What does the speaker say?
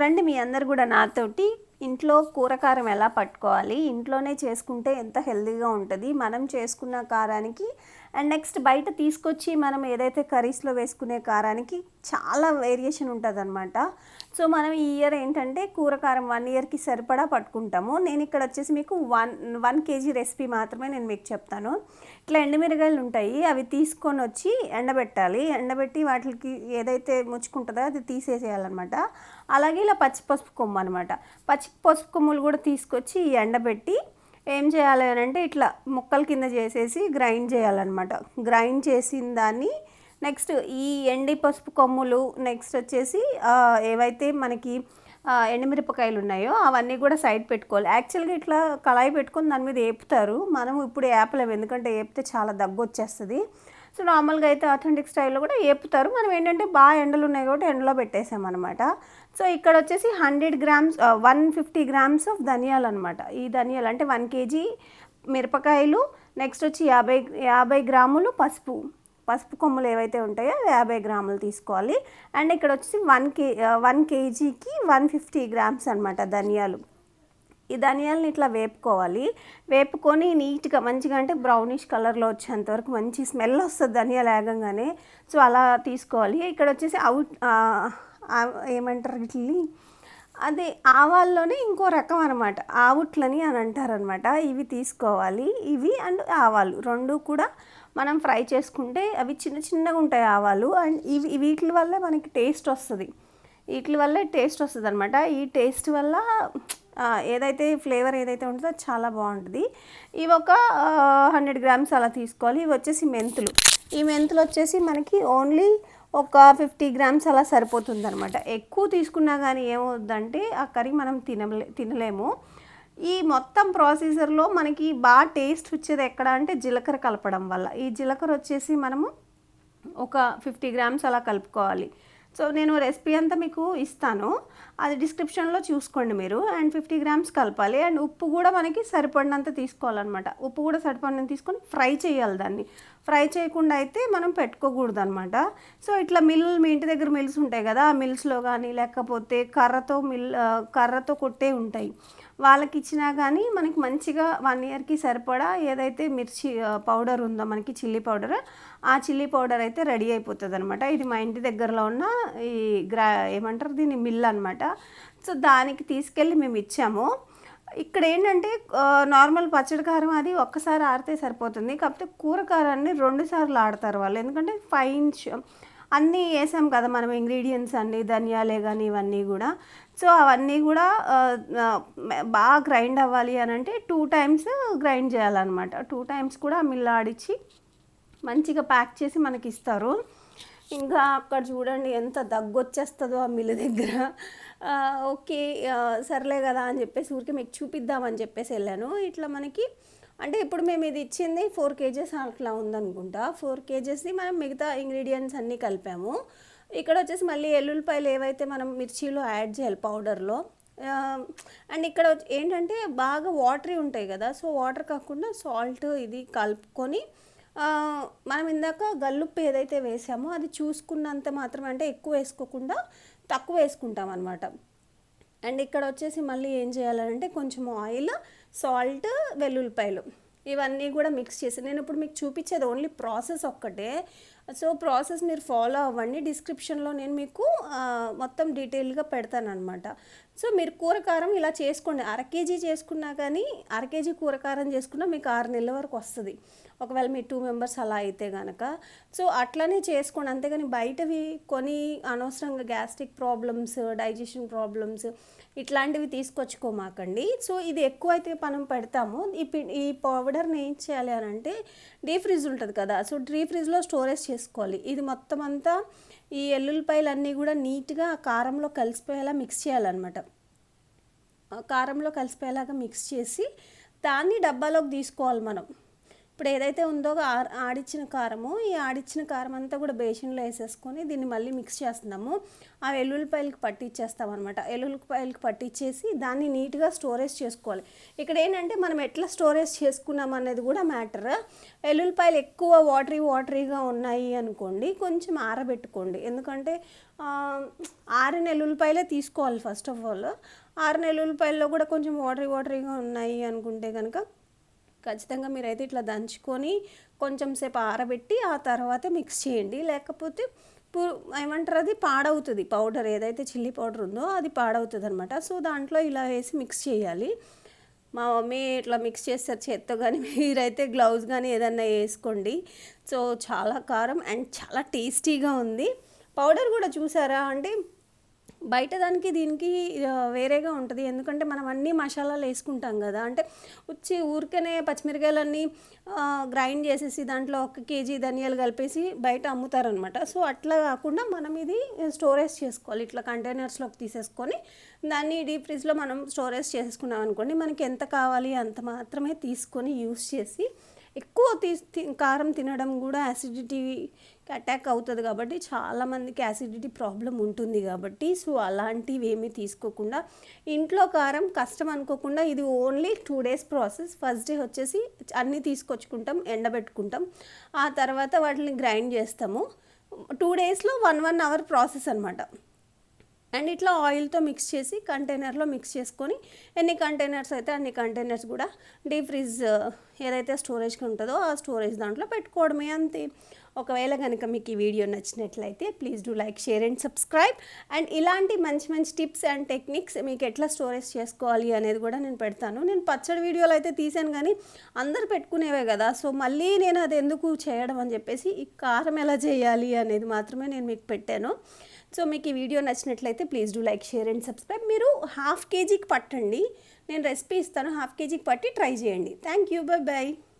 రండి మీ అందరు కూడా నాతోటి. ఇంట్లో కూరకారం ఎలా పట్టుకోవాలి? ఇంట్లోనే చేసుకుంటే ఎంత హెల్తీగా ఉంటుంది? మనం చేసుకున్న కారానికి అండ్ నెక్స్ట్ బయట తీసుకొచ్చి మనం ఏదైతే కర్రీస్లో వేసుకునే కారానికి చాలా వేరియేషన్ ఉంటుందన్నమాట. సో మనం ఈ ఇయర్ ఏంటంటే కూరకారం వన్ ఇయర్కి సరిపడా పట్టుకుంటాము. నేను ఇక్కడ వచ్చేసి మీకు వన్ వన్ కేజీ రెసిపీ మాత్రమే నేను మీకు చెప్తాను. ఇట్లా ఎండుమిరగాయలు ఉంటాయి అవి తీసుకొని వచ్చి ఎండబెట్టాలి. ఎండబెట్టి వాటికి ఏదైతే ముచ్చుకుంటుందో అది తీసేసేయాలన్నమాట. అలాగే ఇలా పచ్చి పసుపు కొమ్ము అనమాట పచ్చి పసుపు కొమ్ములు కూడా తీసుకొచ్చి ఎండబెట్టి ఏం చేయాలి అని అంటే ఇట్లా ముక్కల కింద చేసేసి గ్రైండ్ చేయాలన్నమాట. గ్రైండ్ చేసిన దాన్ని నెక్స్ట్ ఈ ఎండి పసుపు కొమ్ములు నెక్స్ట్ వచ్చేసి ఏవైతే మనకి ఎండుమిరపకాయలు ఉన్నాయో అవన్నీ కూడా సైడ్ పెట్టుకోవాలి. యాక్చువల్గా ఇట్లా కళాయి పెట్టుకొని దాని మీద వేపుతారు మనం ఇప్పుడు వేపలేము ఎందుకంటే వేపితే చాలా దగ్గు వచ్చేస్తుంది. సో నార్మల్గా అయితే అథెంటిక్ స్టైల్లో కూడా వేపుతారు మనం ఏంటంటే బాగా ఎండలు ఉన్నాయి కాబట్టి ఎండలో పెట్టేసాం అనమాట సో ఇక్కడ వచ్చేసి hundred grams one fifty grams of ధనియాలు అనమాట ఈ ధనియాలు అంటే వన్ కేజీ మిరపకాయలు నెక్స్ట్ వచ్చి యాభై యాభై గ్రాములు పసుపు. పసుపు కొమ్ములు ఏవైతే ఉంటాయో యాభై గ్రాములు తీసుకోవాలి. అండ్ ఇక్కడ వచ్చేసి వన్ కే వన్ కేజీకి వన్ ఫిఫ్టీ గ్రామ్స్ అనమాట ధనియాలు. ఈ ధనియాలని ఇట్లా వేపుకోవాలి. వేపుకొని నీట్గా మంచిగా అంటే బ్రౌనిష్ కలర్లో వచ్చేంత వరకు మంచి స్మెల్ వస్తుంది ధనియాలు వేగంగానే. సో అలా తీసుకోవాలి. ఇక్కడ వచ్చేసి అవుట్ ఏమంటారు వీటిని అది ఆవాల్లోనే ఇంకో రకం అనమాట ఆవుట్లని అని అంటారనమాట ఇవి తీసుకోవాలి. ఇవి అండ్ ఆవాలు. రెండు కూడా మనం ఫ్రై చేసుకుంటే అవి చిన్న చిన్నగా ఉంటాయి ఆవాలు అండ్ ఇవి వీటి వల్ల మనకి టేస్ట్ వస్తుంది. వీటి వల్ల టేస్ట్ వస్తుంది అనమాట ఈ టేస్ట్ వల్ల ఏదైతే ఫ్లేవర్ ఏదైతే ఉంటుందో అది చాలా బాగుంటుంది. ఇవి ఒక హండ్రెడ్ గ్రామ్స్ అలా తీసుకోవాలి. ఇవి వచ్చేసి మెంతులు. ఈ మెంతులు వచ్చేసి మనకి ఓన్లీ ఒక ఫిఫ్టీ గ్రామ్స్ అలా సరిపోతుంది అనమాట ఎక్కువ తీసుకున్నా కానీ ఏమవుద్దంటే ఆ కర్రీ మనం తినలే తినలేము. ఈ మొత్తం ప్రాసెసర్లో మనకి బాగా టేస్ట్ వచ్చేది ఎక్కడ అంటే జీలకర్ర కలపడం వల్ల. ఈ జీలకర్ర వచ్చేసి మనము ఒక ఫిఫ్టీ గ్రామ్స్ అలా కలుపుకోవాలి. సో నేను రెసిపీ అంతా మీకు ఇస్తాను. అది డిస్క్రిప్షన్లో చూసుకోండి మీరు. అండ్ ఫిఫ్టీ గ్రామ్స్ కలపాలి. అండ్ ఉప్పు కూడా మనకి సరిపడినంత తీసుకోవాలన్నమాట. ఉప్పు కూడా సరిపడినంత తీసుకొని ఫ్రై చేయాలి దాన్ని. ఫ్రై చేయకుండా అయితే మనం పెట్టుకోకూడదు అనమాట సో ఇట్లా మిల్ మీ ఇంటి దగ్గర మిల్స్ ఉంటాయి కదా ఆ మిల్స్లో కానీ లేకపోతే కర్రతో మిల్ కర్రతో కొట్టే ఉంటాయి. వాళ్ళకి ఇచ్చినా కానీ మనకి మంచిగా వన్ ఇయర్కి సరిపడా ఏదైతే మిర్చి పౌడర్ ఉందో మనకి చిల్లీ పౌడర్ ఆ చిల్లీ పౌడర్ అయితే రెడీ అయిపోతుంది అనమాట ఇది మా ఇంటి దగ్గరలో ఉన్న ఈ గ్రా ఏమంటారు దీన్ని మిల్ అనమాట సో దానికి తీసుకెళ్ళి మేము ఇచ్చాము. ఇక్కడ ఏంటంటే నార్మల్ పచ్చడి కారం అది ఒక్కసారి ఆడితే సరిపోతుంది. కాకపోతే కూర కారాన్ని రెండు సార్లు ఆడతారు వాళ్ళు. ఎందుకంటే ఫైన్ అన్నీ వేసాం కదా మనం ఇంగ్రీడియంట్స్ అన్నీ ధనియాలే కానీ ఇవన్నీ కూడా. సో అవన్నీ కూడా బాగా గ్రైండ్ అవ్వాలి అని అంటే టూ టైమ్స్ గ్రైండ్ చేయాలన్నమాట. టూ టైమ్స్ కూడా మిల్ ఆడిచ్చి మంచిగా ప్యాక్ చేసి మనకి ఇస్తారు ఇంకా అక్కడ చూడండి ఎంత దగ్గు వచ్చేస్తుందో ఆ మిల్లు దగ్గర. ఓకే సర్లే కదా అని చెప్పేసి ఊరికే మీకు చూపిద్దామని చెప్పేసి వెళ్ళాను. ఇట్లా మనకి అంటే ఇప్పుడు మేము ఇది ఇచ్చింది ఫోర్ కేజెస్ అట్లా ఉందనుకుంటా. ఫోర్ కేజెస్ది మనం మిగతా ఇంగ్రీడియంట్స్ అన్నీ కలిపాము. ఇక్కడ వచ్చేసి మళ్ళీ ఎల్లుల్లిపాయలు ఏవైతే మనం మిర్చిలో యాడ్ చేయాలి పౌడర్లో అండ్ ఇక్కడ వచ్చి- ఏంటంటే బాగా వాటరీ ఉంటాయి కదా సో వాటర్ కాకుండా సాల్ట్ ఇది కలుపుకొని మనం ఇందాక గల్లుప్పు ఏదైతే వేసామో అది చూసుకున్నంత మాత్రమే అంటే ఎక్కువ వేసుకోకుండా తక్కువ వేసుకుంటాం అనమాట అండ్ ఇక్కడ వచ్చేసి మళ్ళీ ఏం చేయాలంటే కొంచెం ఆయిల్ సాల్ట్ వెల్లుల్లిపాయలు. ఇవన్నీ కూడా మిక్స్ చేసి నేను ఇప్పుడు మీకు చూపించేది ఓన్లీ ప్రాసెస్ ఒక్కటే. సో ప్రాసెస్ మీరు ఫాలో అవ్వండి. డిస్క్రిప్షన్లో నేను మీకు మొత్తం డీటెయిల్గా పెడతానమాట సో మీరు కూరకారం ఇలా చేసుకోండి. అర కేజీ చేసుకున్నా కానీ అర కేజీ కూరకారం చేసుకున్నా మీకు ఆరు నెలల వరకు వస్తుంది. ఒకవేళ మీ టూ మెంబర్స్ అలా అయితే కనుక సో అట్లనే చేసుకోండి. అంతేగాని బయటవి కొని అనవసరంగా గ్యాస్ట్రిక్ ప్రాబ్లమ్స్ డైజెషన్ ప్రాబ్లమ్స్ ఇట్లాంటివి తీసుకొచ్చుకోమాకండి. సో ఇది ఎక్కువ అయితే మనం పెడతాము. ఈ పి ఈ పౌడర్ని ఏం చేయాలి అని అంటే డీ ఫ్రిడ్జ్ ఉంటుంది కదా. సో డీ ఫ్రిడ్జ్లో స్టోరేజ్ చేసుకోవాలి. ఇది మొత్తం అంతా ఈ ఎల్లుల్లిపాయలన్నీ కూడా నీట్గా కారంలో కలిసిపోయేలా మిక్స్ చేయాలన్నమాట. కారంలో కలిసిపోయేలాగా మిక్స్ చేసి దాన్ని డబ్బాలోకి తీసుకోవాలి మనం. ఇప్పుడు ఏదైతే ఉందో ఆ- ఆడిచ్చిన కారము ఈ ఆడిచ్చిన కారం అంతా కూడా బేసిన్లో వేసేసుకొని దీన్ని మళ్ళీ మిక్స్ చేస్తున్నాము. ఆ వెల్లుల్లిపాయలకి పట్టించేస్తాం అనమాట వెల్లుల్లిపాయలకి పట్టించేసి దాన్ని నీట్గా స్టోరేజ్ చేసుకోవాలి. ఇక్కడ ఏంటంటే మనం ఎట్లా స్టోరేజ్ చేసుకున్నాం అనేది కూడా మ్యాటర్. వెల్లుల్లిపాయలు ఎక్కువ వాటరీ వాటరీగా ఉన్నాయి అనుకోండి కొంచెం ఆరబెట్టుకోండి. ఎందుకంటే ఆరు నెల్లుల్లిపాయలే తీసుకోవాలి ఫస్ట్ ఆఫ్ ఆల్. ఆరు నెల్లుల్లిపాయల్లో కూడా కొంచెం వాటరీ వాటరీగా ఉన్నాయి అనుకుంటే కనుక ఖచ్చితంగా మీరైతే ఇట్లా దంచుకొని కొంచెం సేపు ఆరబెట్టి ఆ తర్వాత మిక్స్ చేయండి. లేకపోతే పు ఏమంటారు అది పాడవుతుంది. పౌడర్ ఏదైతే చిల్లీ పౌడర్ ఉందో అది పాడవుతుంది అనమాట సో దాంట్లో ఇలా వేసి మిక్స్ చేయాలి. మా మమ్మీ ఇట్లా మిక్స్ చేస్తారు చేత్తో కానీ మీరైతే గ్లౌజ్ కానీ ఏదన్నా వేసుకోండి. సో చాలా కారం అండ్ చాలా టేస్టీగా ఉంది. పౌడర్ కూడా చూసారా? అంటే బయట దానికి దీనికి వేరేగా ఉంటుంది. ఎందుకంటే మనం అన్ని మసాలాలు వేసుకుంటాం కదా. అంటే వచ్చి ఊరికనే పచ్చిమిరకాయలన్నీ గ్రైండ్ చేసేసి దాంట్లో ఒక కేజీ ధనియాలు కలిపేసి బయట అమ్ముతారనమాట. సో అట్లా కాకుండా మనం ఇది స్టోరేజ్ చేసుకోవాలి. ఇట్లా కంటైనర్స్లోకి తీసేసుకొని దాన్ని డీప్ ఫ్రిడ్జ్లో మనం స్టోరేజ్ చేసుకున్నాం అనుకోండి మనకి ఎంత కావాలి అంత మాత్రమే తీసుకొని యూస్ చేసి ఎక్కువ తీ తి- కారం తినడం కూడా యాసిడిటీకి అటాక్ అవుతుంది కాబట్టి చాలామందికి యాసిడిటీ ప్రాబ్లం ఉంటుంది కాబట్టి సో అలాంటివి ఏమీ తీసుకోకుండా ఇంట్లో కారం కష్టం అనుకోకుండా ఇది only two days process first day వచ్చేసి అన్నీ తీసుకొచ్చుకుంటాం ఎండబెట్టుకుంటాం. ఆ తర్వాత వాటిని గ్రైండ్ చేస్తాము. టూ డేస్లో వన్ వన్ అవర్ ప్రాసెస్ అనమాట అండ్ ఇట్లా ఆయిల్తో మిక్స్ చేసి కంటైనర్లో మిక్స్ చేసుకొని ఎన్ని కంటైనర్స్ అయితే అన్ని కంటైనర్స్ కూడా డీప్ ఫ్రిడ్జ్ ఏదైతే స్టోరేజ్కి ఉంటుందో ఆ స్టోరేజ్ దాంట్లో పెట్టుకోవడమే అంతే. ఒకవేళ కనుక మీకు ఈ వీడియో నచ్చినట్లయితే please do like share and subscribe and ఇలాంటి మంచి మంచి టిప్స్ అండ్ టెక్నిక్స్ మీకు ఎట్లా స్టోరేజ్ చేసుకోవాలి అనేది కూడా నేను పెడతాను. నేను పచ్చడి వీడియోలు అయితే తీసాను కానీ అందరు పెట్టుకునేవే కదా. సో మళ్ళీ నేను అది ఎందుకు చేయడం అని చెప్పేసి ఈ కారం ఎలా చేయాలి అనేది మాత్రమే నేను మీకు పెట్టాను. సో మీకు ఈ వీడియో నచ్చినట్లయితే please do like share and subscribe మీరు హాఫ్ కేజీకి పట్టండి. నేను రెసిపీ ఇస్తాను హాఫ్ కేజీకి పట్టి ట్రై చేయండి. Thank you bye bye